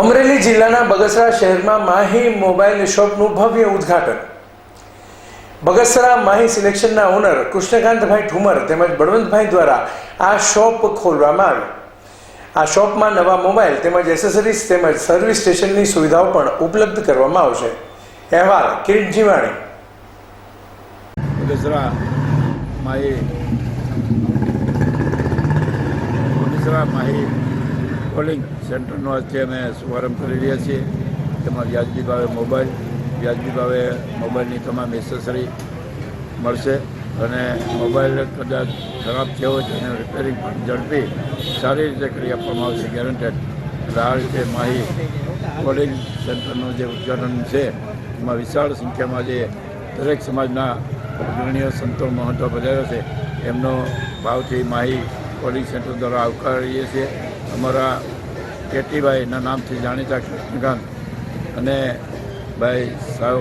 અમરેલી જિલ્લાના બગસરા શહેરમાં માહી મોબાઈલ શોપનું ભવ્ય ઉદ્ઘાટન. બગસરા માહી સિલેક્શનના ઓનર કૃષ્ણકાંતભાઈ ઠુમર તેમજ બળવંતભાઈ દ્વારા આ શોપ ખોલવામાં આવી. આ શોપમાં નવા મોબાઈલ તેમજ એસેસરીઝ તેમજ સર્વિસ સ્ટેશનની સુવિધાઓ પણ ઉપલબ્ધ કરવામાં આવશે. અહેવાલ કિરીટ જીવાણી. બગસરા માહી કોલિંગ સેન્ટરનો આજે અમે શુભારંભ કરી રહ્યા છીએ. તેમાં વ્યાજબી ભાવે મોબાઈલ, વ્યાજબી ભાવે મોબાઈલની તમામ એસેસરી મળશે અને મોબાઈલ કદાચ ખરાબ થયો તો એને રિપેરિંગ પણ ઝડપી સારી રીતે કરી આપવામાં આવશે. ગેરંટેડ એટલે આ રીતે માહી કોલિંગ સેન્ટરનું જે ઉદ્ઘાટન છે, એમાં વિશાળ સંખ્યામાં જે દરેક સમાજના અગ્રણીય સંતો મહત્વ બજાવ્યો છે, એમનો ભાવથી માહી કોલિંગ સેન્ટર દ્વારા આવકારીએ છીએ. અમારા કેટીભાઈના નામથી જાણીતા કૃષ્ણકાંત અને ભાઈ સાવ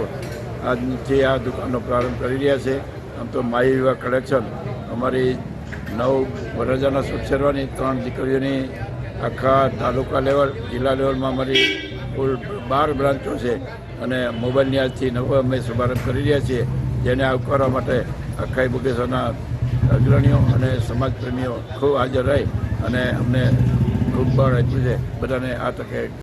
આજથી આ દુકાનનો પ્રારંભ કરી રહ્યા છે, આમ તો માહી વિવાહ કલેક્શન અમારી નવ વરરાજાના સૂટ ત્રણ દીકરીઓની આખા તાલુકા લેવલ જિલ્લા લેવલમાં અમારી કુલ બાર બ્રાન્ચો છે. અને મોબાઈલની આજથી નવો અમે શુભારંભ કરી રહ્યા છીએ. જેને આવકારવા માટે આખા બુકેશ્વરના અગ્રણીઓ અને સમાજપ્રેમીઓ ખૂબ હાજર રહી અને અમને ખૂબ બળ આપ્યું છે. બધાને આ તકે